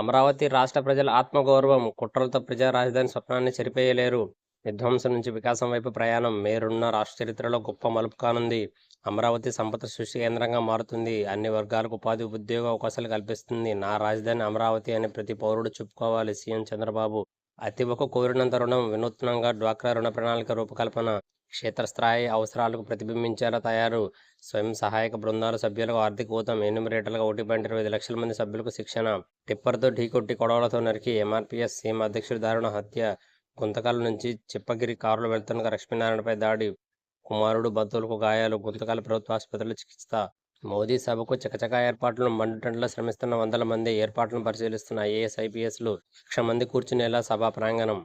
అమరావతి రాష్ట్ర ప్రజల ఆత్మగౌరవం కుట్రలతో ప్రజా రాజధాని స్వప్నాన్ని చెరిపేయలేరు. విధ్వంసం నుంచి వికాసం వైపు ప్రయాణం మేరున్న రాష్ట్ర చరిత్రలో గొప్ప మలుపు కానుంది. అమరావతి సంపద సృష్టి కేంద్రంగా మారుతుంది. అన్ని వర్గాలకు ఉపాధి ఉద్యోగ అవకాశాలు కల్పిస్తుంది. నా రాజధాని అమరావతి అని ప్రతి పౌరుడు చెప్పుకోవాలి సీఎం చంద్రబాబు. అతి ఒక కోరినంత రుణం వినూత్నంగా డ్వాక్రా రుణ ప్రణాళిక రూపకల్పన. క్షేత్రస్థాయి అవసరాలకు ప్రతిబింబించేలా తయారు. స్వయం సహాయక బృందాల సభ్యులకు ఆర్థిక ఊతం ఎన్యూమరేటర్లుగా ఒకటి పాయింట్ ఇరవై ఐదు లక్షల మంది సభ్యులకు శిక్షణ. టిప్పర్తో ఢీకొట్టి కొడవలతో నరికి ఎంఆర్పీఎస్ సీఎం అధ్యక్షుడి దారుణ హత్య. గుంతకాల నుంచి చిప్పగిరి కారులో వెళ్తున్న లక్ష్మీనారాయణపై దాడి. కుమారుడు బంధువులకు గాయాలు గుంతకాల ప్రభుత్వ ఆసుపత్రిలో చికిత్స. మోదీ సభకు చకచకా ఏర్పాట్లను మండుటంట్లో శ్రమిస్తున్న వందల మంది ఏర్పాట్లను పరిశీలిస్తున్న ఐఏఎస్ ఐపీఎస్లు లక్ష మంది కూర్చునేలా సభా ప్రాంగణం.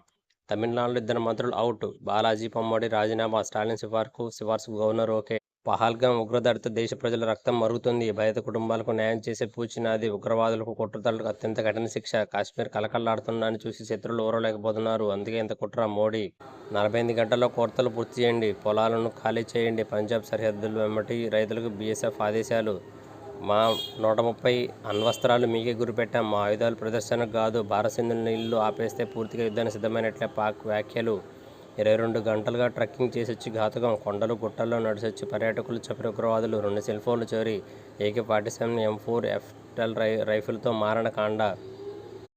తమిళనాడులో ఇద్దరు మంత్రులు అవుట్. బాలాజీ పొమ్మడి రాజీనామా స్టాలిన్ సిఫార్కు సిఫార్సు గవర్నర్ ఓకే. పహల్గాం ఉగ్రదాడితో దేశ ప్రజల రక్తం మరుగుతుంది. భయత కుటుంబాలకు న్యాయం చేసే పూచినాది ఉగ్రవాదులకు కుట్రదారులకు అత్యంత కఠిన శిక్ష. కాశ్మీర్ కలకల్లాడుతుందని చూసి శత్రులు ఓరలేకపోతున్నారు అందుకే ఇంత కుట్ర మోడీ. నలభై ఎనిమిది గంటల్లో కోర్తలు పూర్తి చేయండి. పొలాలను ఖాళీ చేయండి. పంజాబ్ సరిహద్దులు వెంబటి రైతులకు బీఎస్ఎఫ్ ఆదేశాలు. మా నూట ముప్పై అణ్వస్త్రాలు మీకే గురిపెట్టాం. మా ఆయుధాలు ప్రదర్శనకు కాదు. భారసింధుల ఇల్లు ఆపేస్తే పూర్తిగా యుద్ధానికి సిద్ధమైనట్లే. పాక్ వ్యాఖ్యలు ఇరవై రెండు గంటలుగా ట్రెక్కింగ్ చేసొచ్చి ఘాతకం. కొండలు గుట్టల్లో నడిచొచ్చి పర్యాటకులు చపరి ఉగ్రవాదులు రెండు సెల్ ఫోన్లు చోరి AK forty seven M four ఎఫ్టల్ రై రైఫిల్తో మారణ కాండ